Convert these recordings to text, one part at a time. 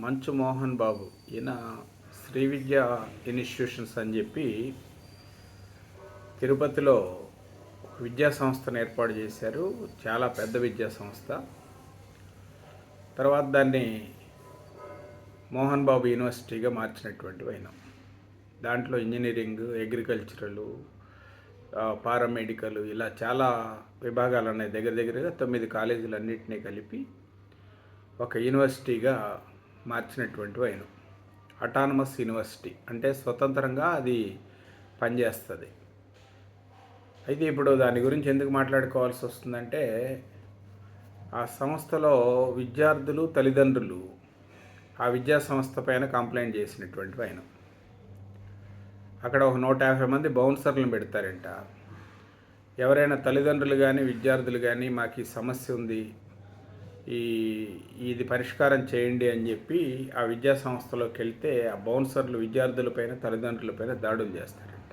మంచు మోహన్ బాబు. ఈయన శ్రీ విద్య ఇన్స్టిట్యూషన్స్ అని చెప్పి తిరుపతిలో విద్యా సంస్థను ఏర్పాటు చేశారు. చాలా పెద్ద విద్యా సంస్థ. తర్వాత దాన్ని మోహన్ బాబు యూనివర్సిటీగా మార్చినటువంటి ఆయన. దాంట్లో ఇంజనీరింగ్ అగ్రికల్చరల్ పారామెడికల్ ఇలా చాలా విభాగాలు ఉన్నాయి. దగ్గర దగ్గరగా తొమ్మిది కాలేజీలు అన్నింటినీ కలిపి ఒక యూనివర్సిటీగా మార్చినటువంటి ఆయన అటానమస్ యూనివర్సిటీ అంటే స్వతంత్రంగా అది పనిచేస్తుంది. అయితే ఇప్పుడు దాని గురించి ఎందుకు మాట్లాడుకోవాల్సి వస్తుందంటే ఆ సంస్థలో విద్యార్థులు తల్లిదండ్రులు ఆ విద్యా సంస్థ పైన కంప్లైంట్ చేసినటువంటి ఆయన అక్కడ ఒక నూట యాభై మంది బౌన్సర్లను పెడతారంట. ఎవరైనా తల్లిదండ్రులు కానీ విద్యార్థులు కానీ మాకు ఈ సమస్య ఉంది ఈ ఇది పరిష్కారం చేయండి అని చెప్పి ఆ విద్యా సంస్థలోకి వెళ్తే ఆ బౌన్సర్లు విద్యార్థులపైన తల్లిదండ్రులపైన దాడులు చేస్తారంట.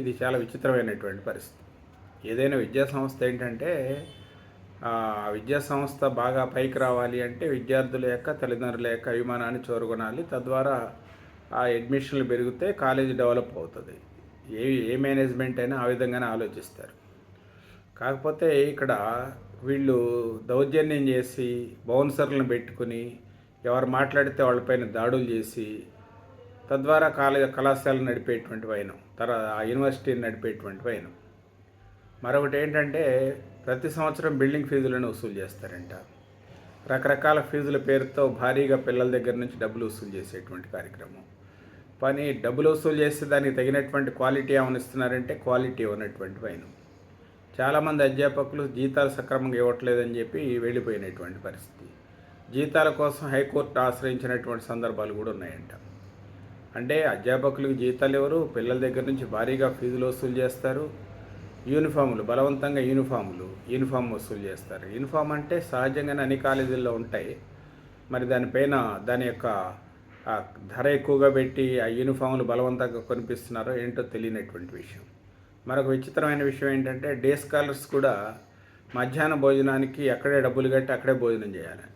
ఇది చాలా విచిత్రమైనటువంటి పరిస్థితి. ఏదైనా విద్యా సంస్థ ఏంటంటే ఆ విద్యా సంస్థ బాగా పైకి రావాలి అంటే విద్యార్థుల యొక్క తల్లిదండ్రుల యొక్క అభిమానాన్ని చూరగొనాలి. తద్వారా ఆ అడ్మిషన్లు పెరిగితే కాలేజీ డెవలప్ అవుతుంది. ఏ ఏ మేనేజ్మెంట్ అయినా ఆ విధంగానే ఆలోచిస్తారు. కాకపోతే ఇక్కడ వీళ్ళు దౌర్జన్యం చేసి బౌన్సర్లను పెట్టుకుని ఎవరు మాట్లాడితే వాళ్ళపైన దాడులు చేసి తద్వారా కాలేజ్ కళాశాలను నడిపేటువంటి వైనం తర్వాత ఆ యూనివర్సిటీని నడిపేటువంటి వైనం. మరొకటి ఏంటంటే ప్రతి సంవత్సరం బిల్డింగ్ ఫీజులను వసూలు చేస్తారంట. రకరకాల ఫీజుల పేరుతో భారీగా పిల్లల దగ్గర నుంచి డబ్బులు వసూలు చేసేటువంటి కార్యక్రమం. పని డబ్బులు వసూలు చేస్తే దానికి తగినటువంటి క్వాలిటీ ఏమైనా ఇస్తున్నారంటే క్వాలిటీ ఉన్నటువంటి వైనం. చాలామంది అధ్యాపకులు జీతాలు సక్రమంగా ఇవ్వట్లేదని చెప్పి వెళ్ళిపోయినటువంటి పరిస్థితి. జీతాల కోసం హైకోర్టు ఆశ్రయించినటువంటి సందర్భాలు కూడా ఉన్నాయంట. అంటే అధ్యాపకులకు జీతాలు ఎవరు పిల్లల దగ్గర నుంచి భారీగా ఫీజులు వసూలు చేస్తారు. యూనిఫాములు బలవంతంగా యూనిఫాములు యూనిఫామ్ వసూలు చేస్తారు. యూనిఫామ్ అంటే సహజంగానే అన్ని కాలేజీల్లో ఉంటాయి. మరి దానిపైన దాని యొక్క ధర ఎక్కువగా పెట్టి ఆ యూనిఫాములు బలవంతంగా కొనిపిస్తున్నారో ఏంటో తెలియనటువంటి విషయం. మరొక విచిత్రమైన విషయం ఏంటంటే డే స్కాలర్స్ కూడా మధ్యాహ్న భోజనానికి అక్కడే డబ్బులు కట్టి అక్కడే భోజనం చేయాలి.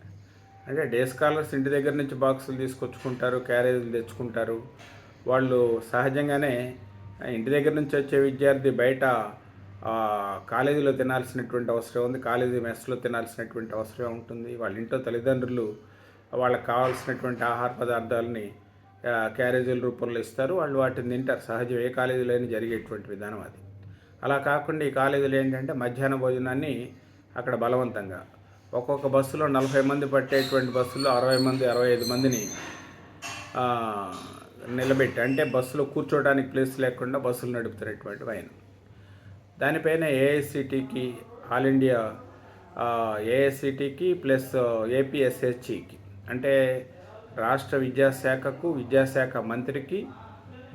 అంటే డే స్కాలర్స్ ఇంటి దగ్గర నుంచి బాక్సులు తీసుకొచ్చుకుంటారు క్యారేజీలు తెచ్చుకుంటారు. వాళ్ళు సహజంగానే ఇంటి దగ్గర నుంచి వచ్చే విద్యార్థి బయట కాలేజీలో తినాల్సినటువంటి అవసరం ఉంది కాలేజీ మెస్లో తినాల్సినటువంటి అవసరం ఉంటుంది. వాళ్ళ ఇంట్లో తల్లిదండ్రులు వాళ్ళకి కావాల్సినటువంటి ఆహార పదార్థాలని క్యారేజీల రూపంలో ఇస్తారు. వాళ్ళు వాటిని తింటారు. సహజం. ఏ కాలేజీలో అయినా జరిగేటువంటి విధానం అది. అలా కాకుండా ఈ కాలేజీలు ఏంటంటే మధ్యాహ్న భోజనాన్ని అక్కడ బలవంతంగా ఒక్కొక్క బస్సులో నలభై మంది పట్టేటువంటి బస్సులో అరవై మంది అరవై ఐదు మందిని నిలబెట్టి అంటే బస్సులో కూర్చోవడానికి ప్లేస్ లేకుండా బస్సులు నడుపుతున్నటువంటి ఆయన దానిపైన ఏఐసిటికి ఆల్ ఇండియా ఏఐసిటికి ప్లస్ ఏపీఎస్హెచ్ఈకి అంటే రాష్ట్ర విద్యాశాఖకు విద్యాశాఖ మంత్రికి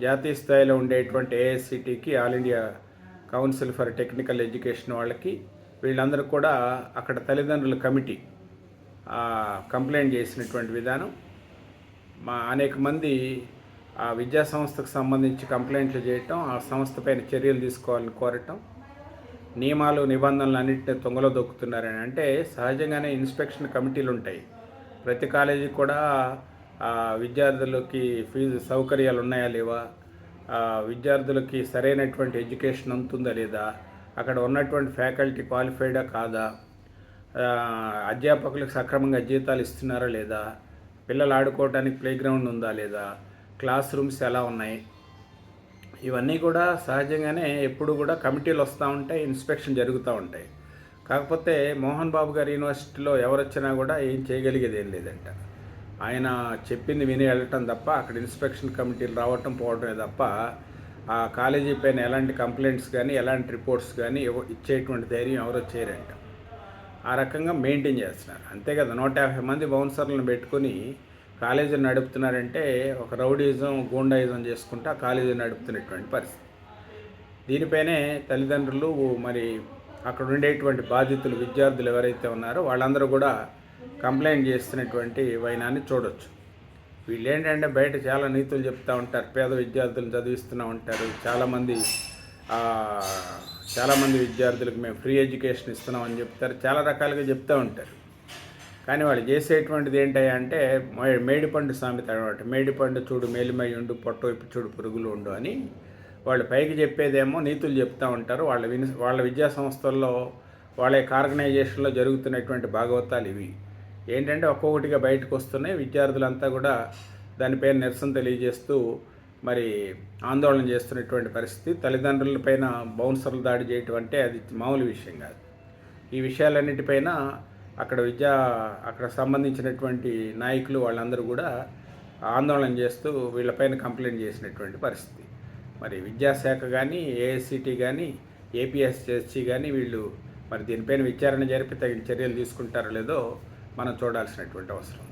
జాతీయ స్థాయిలో ఉండేటువంటి ఏఐసిటికి all India council for technical education వాళ్ళకి వీళ్ళందరూ కూడా అక్కడ తల్లిదండ్రుల కమిటీ కంప్లైంట్ చేసినటువంటి విధానం. మా అనేక మంది ఆ విద్యా సంస్థకు సంబంధించి కంప్లైంట్లు చేయటం ఆ సంస్థపైన చర్యలు తీసుకోవాలని కోరటం నియమాలు నిబంధనలు అన్నింటినీ తొంగలో దొక్కుతున్నారని. అంటే సహజంగానే ఇన్స్పెక్షన్ కమిటీలు ఉంటాయి ప్రతి కాలేజీకి కూడా విద్యార్థులకి ఫీజు సౌకర్యాలు ఉన్నాయా లేవా? విద్యార్థులకి సరైనటువంటి ఎడ్యుకేషన్ ఉంటుందా లేదా? అక్కడ ఉన్నటువంటి ఫ్యాకల్టీ క్వాలిఫైడా కాదా? అధ్యాపకులకు సక్రమంగా జీతాలు ఇస్తున్నారా లేదా? పిల్లలు ఆడుకోవడానికి ప్లే గ్రౌండ్ ఉందా లేదా? క్లాస్ రూమ్స్ ఎలా ఉన్నాయి? ఇవన్నీ కూడా సహజంగానే ఎప్పుడు కూడా కమిటీలు వస్తూ ఉంటాయి ఇన్స్పెక్షన్ జరుగుతూ ఉంటాయి. కాకపోతే మోహన్ బాబు గారి యూనివర్సిటీలో ఎవరు వచ్చినా కూడా ఏం చేయగలిగేది ఏం లేదంట. ఆయన చెప్పింది విని వెళ్ళటం తప్ప అక్కడ ఇన్స్పెక్షన్ కమిటీలు రావటం పోవటమే తప్ప ఆ కాలేజీ పైన ఎలాంటి కంప్లైంట్స్ కానీ ఎలాంటి రిపోర్ట్స్ కానీ ఇచ్చేటువంటి ధైర్యం ఎవరో చేయరంట. ఆ రకంగా మెయింటైన్ చేస్తున్నారు. అంతే కదా నూట యాభై మంది బౌన్సర్లను పెట్టుకుని కాలేజీని నడుపుతున్నారంటే ఒక రౌడీజం గూండాయిజం చేసుకుంటూ ఆ కాలేజీని నడుపుతున్నటువంటి పరిస్థితి. దీనిపైనే తల్లిదండ్రులు మరి అక్కడ ఉండేటువంటి బాధితులు విద్యార్థులు ఎవరైతే ఉన్నారో వాళ్ళందరూ కూడా కంప్లైంట్ చేస్తున్నటువంటి వైనాన్ని చూడొచ్చు. వీళ్ళు ఏంటంటే బయట చాలా నీతులు చెప్తూ ఉంటారు పేద విద్యార్థులను చదివిస్తూనే ఉంటారు. చాలామంది చాలామంది విద్యార్థులకు మేము ఫ్రీ ఎడ్యుకేషన్ ఇస్తున్నామని చెప్తారు చాలా రకాలుగా చెప్తూ ఉంటారు. కానీ వాళ్ళు చేసేటువంటిది ఏంటయ్యా అంటే మే- మేడిపండు సామెత అనమాట మేడిపండు చూడు మేలిమై ఉండు పొట్ట వైపు చూడు పురుగులు ఉండు అని వాళ్ళు పైకి చెప్పేదేమో నీతులు చెప్తూ ఉంటారు. వాళ్ళ విని వాళ్ళ విద్యా సంస్థల్లో వాళ్ళ యొక్క ఆర్గనైజేషన్లో జరుగుతున్నటువంటి భాగవతాలు ఇవి. ఏంటంటే ఒక్కొక్కటిగా బయటకు వస్తున్నాయి. విద్యార్థులంతా కూడా దానిపైన నిరసన తెలియజేస్తూ మరి ఆందోళన చేస్తున్నటువంటి పరిస్థితి. తల్లిదండ్రులపైన బౌన్సర్లు దాడి చేయటం అంటే అది మామూలు విషయం కాదు. ఈ విషయాలన్నిటిపైన అక్కడ విద్యా అక్కడ సంబంధించినటువంటి నాయకులు వాళ్ళందరూ కూడా ఆందోళన చేస్తూ వీళ్ళపైన కంప్లైంట్ చేసినటువంటి పరిస్థితి. మరి విద్యాశాఖ కానీ ఏఐసిటి కానీ ఏపీఎస్ఎస్సి కానీ వీళ్ళు మరి దీనిపైన విచారణ జరిపి తగిన చర్యలు తీసుకుంటారో లేదో మనం చూడాల్సినటువంటి అవసరం.